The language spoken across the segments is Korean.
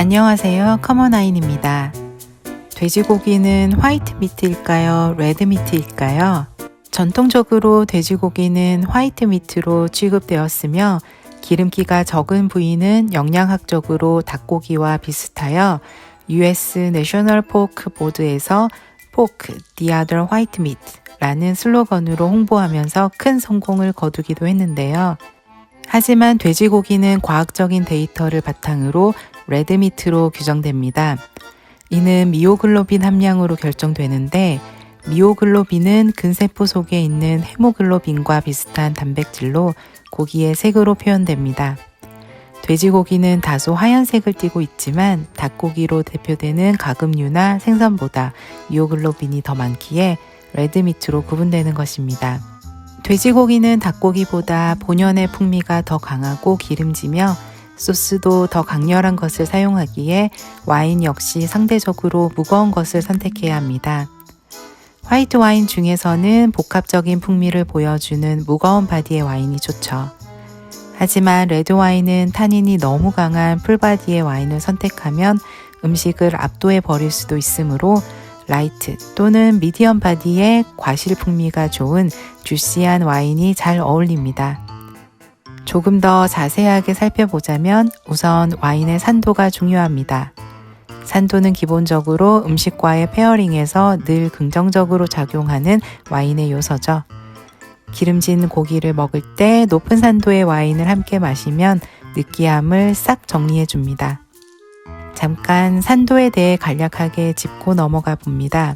안녕하세요. 커먼아인입니다. 돼지고기는 화이트 미트일까요? 레드 미트일까요? 전통적으로 돼지고기는 화이트 미트로 취급되었으며 기름기가 적은 부위는 영양학적으로 닭고기와 비슷하여 US 포크 보드에서 포크, the other white meat 라는 슬로건으로 홍보하면서 큰 성공을 거두기도 했는데요. 하지만 돼지고기는 과학적인 데이터를 바탕으로 레드미트로 규정됩니다. 이는 미오글로빈 함량으로 결정되는데 미오글로빈은 근세포 속에 있는 헤모글로빈과 비슷한 단백질로 고기의 색으로 표현됩니다. 돼지고기는 다소 하얀색을 띠고 있지만 닭고기로 대표되는 가금류나 생선보다 미오글로빈이 더 많기에 레드미트로 구분되는 것입니다. 돼지고기는 닭고기보다 본연의 풍미가 더 강하고 기름지며 소스도 더 강렬한 것을 사용하기에 와인 역시 상대적으로 무거운 것을 선택해야 합니다. 화이트 와인 중에서는 복합적인 풍미를 보여주는 무거운 바디의 와인이 좋죠. 하지만 레드 와인은 탄닌이 너무 강한 풀바디의 와인을 선택하면 음식을 압도해 버릴 수도 있으므로 라이트 또는 미디엄 바디의 과실 풍미가 좋은 주시한 와인이 잘 어울립니다. 조금 더 자세하게 살펴보자면 우선 와인의 산도가 중요합니다. 산도는 기본적으로 음식과의 페어링에서 늘 긍정적으로 작용하는 와인의 요소죠. 기름진 고기를 먹을 때 높은 산도의 와인을 함께 마시면 느끼함을 싹 정리해 줍니다. 잠깐 산도에 대해 간략하게 짚고 넘어가 봅니다.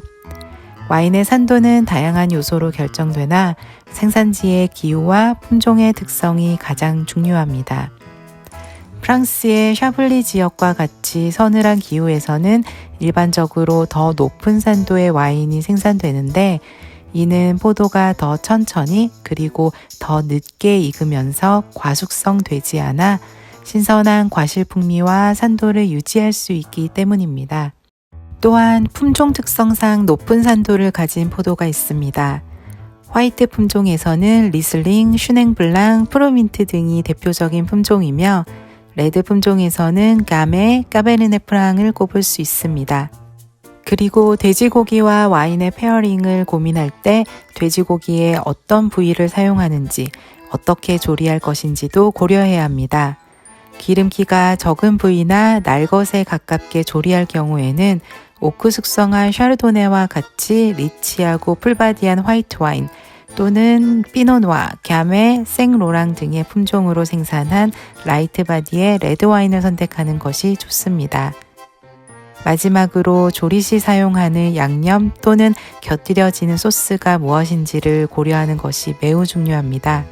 와인의 산도는 다양한 요소로 결정되나 생산지의 기후와 품종의 특성이 가장 중요합니다. 프랑스의 샤블리 지역과 같이 서늘한 기후에서는 일반적으로 더 높은 산도의 와인이 생산되는데 이는 포도가 더 천천히 그리고 더 늦게 익으면서 과숙성 되지 않아 신선한 과실 풍미와 산도를 유지할 수 있기 때문입니다. 또한 품종 특성상 높은 산도를 가진 포도가 있습니다. 화이트 품종에서는 리슬링, 슈냉블랑, 프로민트 등이 대표적인 품종이며 레드 품종에서는 까메, 까베르네 프랑을 꼽을 수 있습니다. 그리고 돼지고기와 와인의 페어링을 고민할 때 돼지고기에 어떤 부위를 사용하는지, 어떻게 조리할 것인지도 고려해야 합니다. 기름기가 적은 부위나 날 것에 가깝게 조리할 경우에는 오크 숙성한 샤르도네와 같이 리치하고 풀바디한 화이트 와인 또는 피노누아, 갸메, 생로랑 등의 품종으로 생산한 라이트 바디의 레드 와인을 선택하는 것이 좋습니다. 마지막으로 조리 시 사용하는 양념 또는 곁들여지는 소스가 무엇인지를 고려하는 것이 매우 중요합니다.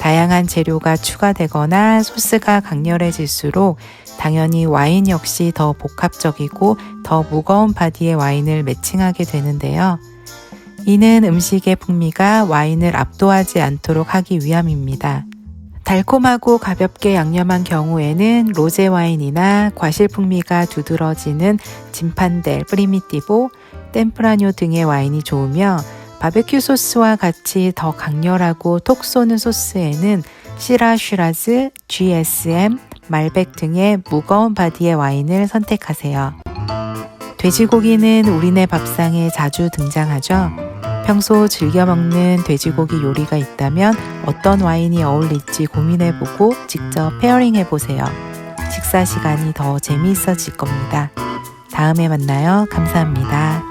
다양한 재료가 추가되거나 소스가 강렬해질수록 당연히 와인 역시 더 복합적이고 더 무거운 바디의 와인을 매칭하게 되는데요. 이는 음식의 풍미가 와인을 압도하지 않도록 하기 위함입니다. 달콤하고 가볍게 양념한 경우에는 로제 와인이나 과실 풍미가 두드러지는 진판델, 프리미티보, 템프라뇨 등의 와인이 좋으며 바베큐 소스와 같이 더 강렬하고 톡 쏘는 소스에는 시라 슈라즈, GSM, 말백 등의 무거운 바디의 와인을 선택하세요. 돼지고기는 우리네 밥상에 자주 등장하죠. 평소 즐겨 먹는 돼지고기 요리가 있다면 어떤 와인이 어울릴지 고민해보고 직접 페어링해보세요. 식사 시간이 더 재미있어질 겁니다. 다음에 만나요. 감사합니다.